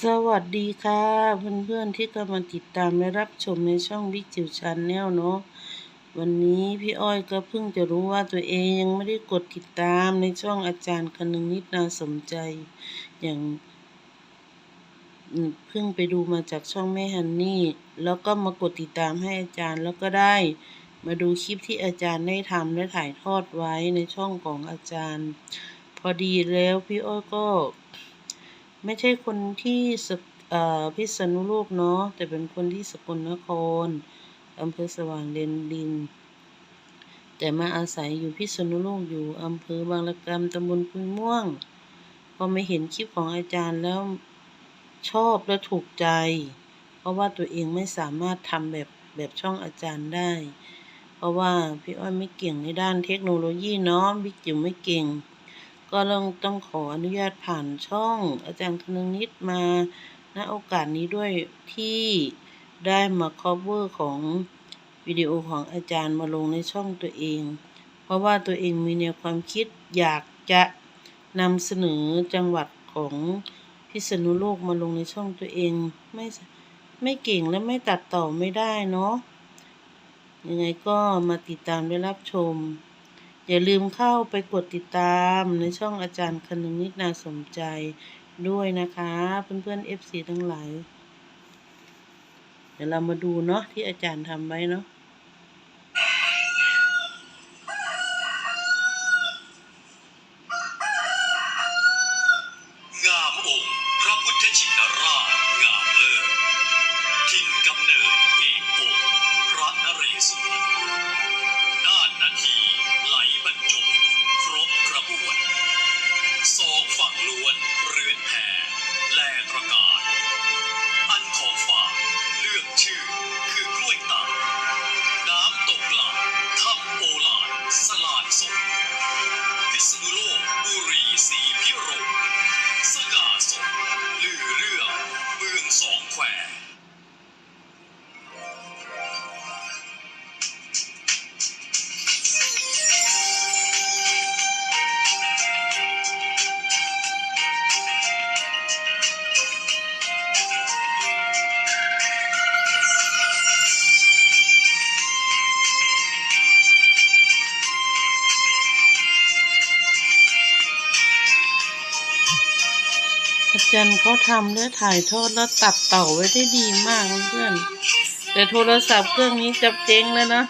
สวัสดีค่ะ เพื่อนๆที่กำลังติดตามและรับชมในช่องบิ๊กจิ๋วชาแนลเนาะวันนี้พี่อ้อยก็เพิ่งจะรู้ว่าตัวเองยังไม่ได้กดติดตามในช่องอาจารย์คนึงนิดนาสมใจ อย่างเพิ่งไปดูมาจากช่องแม่ฮันนี่ แล้วก็มากดติดตามให้อาจารย์แล้วก็ได้ มาดูคลิปที่อาจารย์ได้ทำและถ่ายทอดไว้ในช่องของอาจารย์ พอดีแล้วพี่อ้อยก็ ไม่ใช่คนที่สกอ่อพิษณุโลกเนาะแต่เป็นคนที่สกลนครอำเภอสว่างเด่นดิน แต่มาอาศัยอยู่พิษณุโลกอยู่อำเภอบางละกำตำบลพุยม่วง พอไม่เห็นคลิปของอาจารย์แล้วชอบและถูกใจ เพราะว่าตัวเองไม่สามารถทำแบบแบบช่องอาจารย์ได้ เพราะว่าพี่อ้อยไม่เก่งในด้านเทคโนโลยีเนาะบิ๊กจิ๋วไม่เก่ง ก็ต้องต้องขออนุญาตผ่านช่องอาจารย์คนึงนิดมาณโอกาสนี้ด้วยที่ได้มา cover ของวิดีโอของอาจารย์มาลงในช่องตัวเอง เพราะว่าตัวเองมีแนวความคิดอยากจะนำเสนอจังหวัดของพิษณุโลกมาลงในช่องตัวเองไม่ไม่เก่งและไม่ตัดต่อไม่ได้เนาะยังไงก็มาติดตามและรับชม อย่าลืมเข้าไปกดติดตามในช่องอาจารย์คนึงนิดนาสมใจด้วยนะคะ เพื่อนๆ FC ทั้งหลาย เดี๋ยวเรามาดูเนาะที่อาจารย์ทำไว้เนาะงามองค์พระพุทธชินราชงามเลิศถิ่นกำเนิดเอกองค์พระนเรศวร จันเขาทำและถ่ายทอดแล้วตัดต่อไว้ได้ดีมากเพื่อน แต่โทรศัพท์เครื่องนี้จับเจ๊งแล้วนะ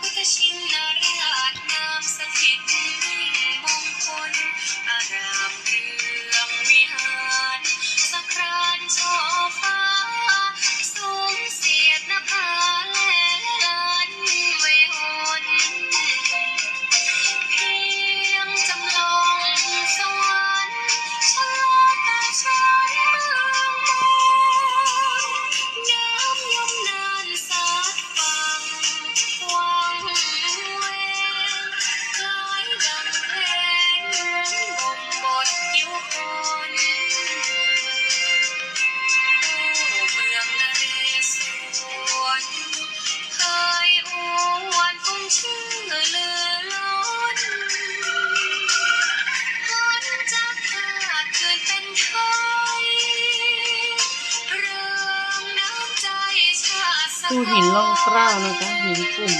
าติสตู้หินร่องกล้านะคะหินกลุ่ม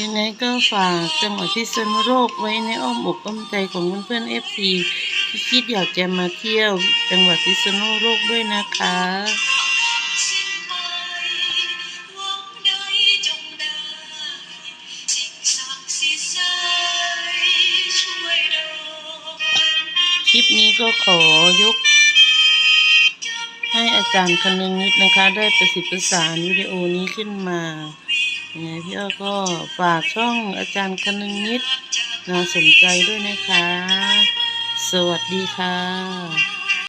ยังไงก็ฝากจังหวัดพิษณุโลกไว้ในอ้อมอกอ้อมใจของเพื่อนๆเอฟซีที่คิดอยากจะมาเที่ยว จังหวัดพิษณุโลกด้วยนะคะคลิปนี้ก็ขอยก ให้อาจารย์คนึงนิดนะคะ ได้ประสิทธิ์ประสานวิดีโอนี้ขึ้นมา ยังไงพี่อ้อก็ฝากช่องอาจารย์คนึงนิดน่าสนใจด้วยนะคะ สวัสดีค่ะ